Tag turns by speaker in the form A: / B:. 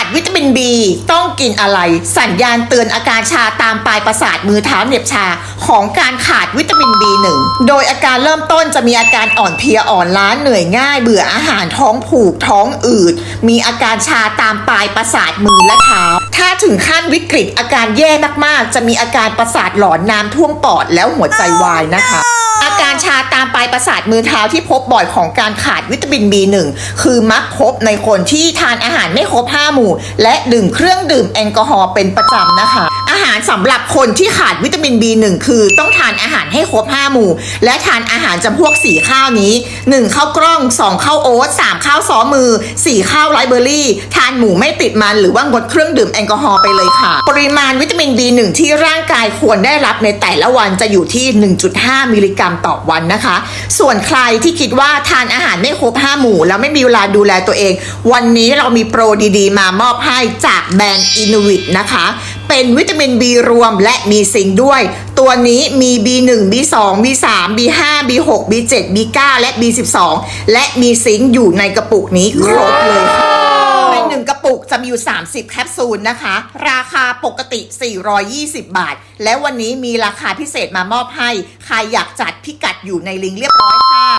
A: ขาดวิตามิน B ต้องกินอะไร สัญญาณเตือนอาการชาตามปลายประสาทมือเท้าเหน็บชาของการขาดวิตามิน B1 โดยอาการเริ่มต้นจะมีอาการอ่อนเพลียอ่อนล้าเหนื่อยง่าย เบื่ออาหารท้องผูกท้องอืด มีอาการชาตามปลายประสาทมือและเท้า ถ้าถึงขั้นวิกฤตอาการแย่มากๆ จะมีอาการประสาทหลอนน้ำท่วมปอดแล้วหัวใจวายนะคะ ชาตามปลายประสาทมือเท้าที่พบบ่อยของการขาดวิตามิน B1 คือมักพบในคนที่ทานอาหารไม่ครบ5หมู่ และดื่มเครื่องดื่มแอลกอฮอล์เป็นประจำนะคะาหารสำหรับคนที่ขาดวิตามิน B1 คือต้องทานอาหารให้ครบ5หมู่ และทานอาหารจำพวก4ข้าวนี้ 1 ข้าวกล้อง 2 ข้าวโอ๊ต3ข้าวซ้อมือ 4 ข้าวไรเบอร์รี่ ทานหมูไม่ติดมันหรือว่างดเครื่องดื่มแอลกอฮอล์ไปเลยค่ะ ปริมาณวิตามิน B1 ที่ร่างกายควรได้รับในแต่ละวันจะอยู่ที่ 1.5 มิลลิกรัมต่อวันนะคะ ส่วนใครที่คิดว่าทานอาหารไม่ครบ5หมู่ แล้วไม่มีเวลาดูแลตัวเอง วันนี้เรามีโปรดีๆ มามอบให้จากแบรนด์อินวิตนะคะ เป็นวิตามิน B รวมและมีซิงค์ด้วย ตัวนี้มี B1 B2 B3 B5 B6 B7 B9 และ B12 และมีซิงค์อยู่ในกระปุกนี้ครบเลยค่ะในหนึ่งกระปุกจะมีอยู่ 30 แคปซูลนะคะ ราคาปกติ 420 บาท และวันนี้มีราคาพิเศษมามอบให้ ใครอยากจัดพิกัดอยู่ในลิงก์เรียบร้อยค่ะ